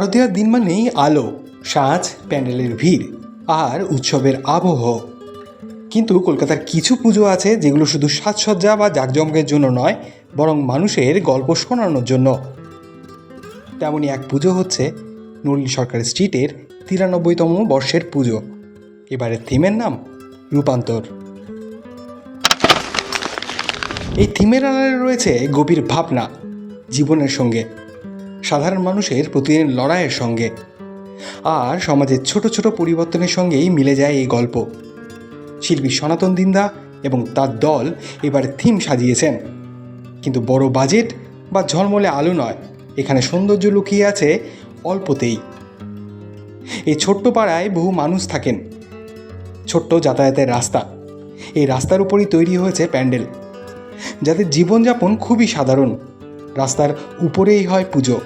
শারদীয়ার দিন মানেই আলো, সাজ, প্যান্ডেলের ভিড় আর উৎসবের আবহ। কিন্তু কলকাতার কিছু পুজো আছে যেগুলো শুধু সাজসজ্জা বা জাঁকজমকের জন্য নয়, বরং মানুষের গল্প শোনানোর জন্য। তেমনই এক পুজো হচ্ছে নুরলি সরকার স্ট্রিটের তিরানব্বইতম বর্ষের পুজো। এবারের থিমের নাম রূপান্তর। এই থিমের আড়ালে রয়েছে গভীর ভাবনা, জীবনের সঙ্গে। সাধারণ মানুষের প্রতিদিন লড়াইয়ের সঙ্গে। আর সমাজের ছোট ছোট পরিবর্তনের সঙ্গেই মিলে যায় এই গল্প। শিল্পী সনাতন দিন্দা এবং তার দল এবার থিম সাজিয়েছেন। কিন্তু বড় বাজেট বা ঝলমলে আলো নয়, এখানে সৌন্দর্য লুকিয়ে আছে অল্পতেই। এই ছোট্ট পাড়ায় বহু মানুষ থাকেন। ছোট্ট যাতায়াতের রাস্তা। এই রাস্তার উপরই তৈরি হয়েছে প্যান্ডেল যাদের জীবনযাপন খুবই সাধারণ। রাস্তার উপরেই হয় পুজো।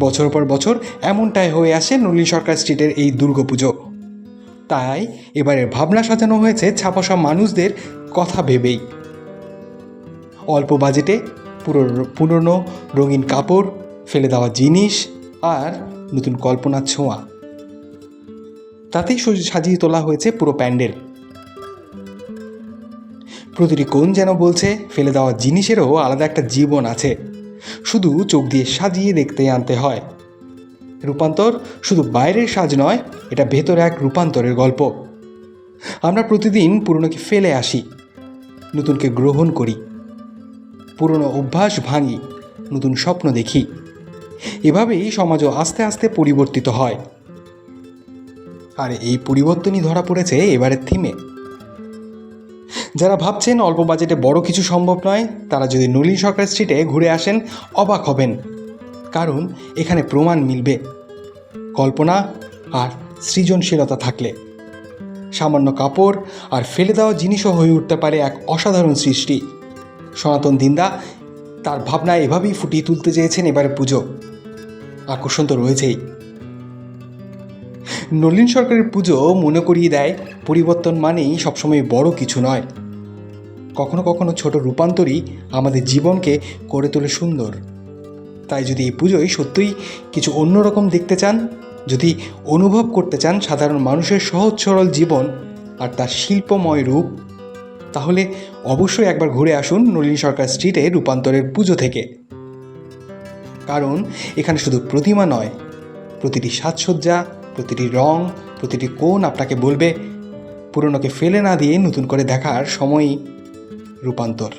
বছর পর বছর এমনটাই হয়ে আসে নলিনী সরকার স্ট্রিটের এই দুর্গাপুজো তাই এবারে ভাবনা সাজানো হয়েছে ছাপাসা মানুষদের কথা ভেবেই। অল্প বাজেটে পুরো পুরনো রঙিন কাপড়, ফেলে দেওয়া জিনিস আর নতুন কল্পনার ছোঁয়া। তাতেই সাজিয়ে তোলা হয়েছে পুরো প্যান্ডেল। প্রতিটি কোণ যেন বলছে, ফেলে দেওয়া জিনিসেরও আলাদা একটা জীবন আছে। শুধু চোখ দিয়ে সাজিয়ে দেখতে আনতে হয়। রূপান্তর শুধু বাইরের সাজ নয়, এটা ভেতরে এক রূপান্তরের গল্প। আমরা প্রতিদিন পুরনোকে ফেলে আসি, নতুনকে গ্রহণ করি। পুরনো অভ্যাস ভাঙি, নতুন স্বপ্ন দেখি। এভাবেই সমাজও আস্তে আস্তে পরিবর্তিত হয়। আর এই পরিবর্তনই ধরা পড়েছে এবারের থিমে যারা ভাবছেন অল্প বাজেটে বড় কিছু সম্ভব নয়, তারা যদি নলিন সরকার স্ট্রিটে ঘুরে আসেন, অবাক হবেন। কারণ এখানে প্রমাণ মিলবে। কল্পনা আর সৃজনশীলতা থাকলে। সামান্য কাপড় আর ফেলে দেওয়া জিনিসও হয়ে উঠতে পারে এক অসাধারণ সৃষ্টি। সনাতন দিন্দা তার ভাবনা এভাবেই ফুটিয়ে তুলতে চেয়েছেন এবারে পুজো। আকর্ষণ তো রয়েছেই। নলিন সরকারের পুজো মনে করিয়ে দেয়, পরিবর্তন মানেই সবসময় বড় কিছু নয়। কখনো কখনো ছোট রূপান্তরই আমাদের জীবনকে করে তোলে সুন্দর। তাই যদি এই পুজোয় সত্যিই কিছু অন্যরকম দেখতে চান, যদি অনুভব করতে চান সাধারণ মানুষের সহজ সরল জীবন আর তার শিল্পময় রূপ, তাহলে অবশ্যই একবার ঘুরে আসুন নলিনী সরকার স্ট্রিটে রূপান্তরের পুজো থেকে। কারণ এখানে শুধু প্রতিমা নয়, প্রতিটি সাজসজ্জা, প্রতিটি রং, প্রতিটি কোণ আপনাকে বলবে, পুরনোকে ফেলে না দিয়ে নতুন করে দেখার সময়ই রূপান্তর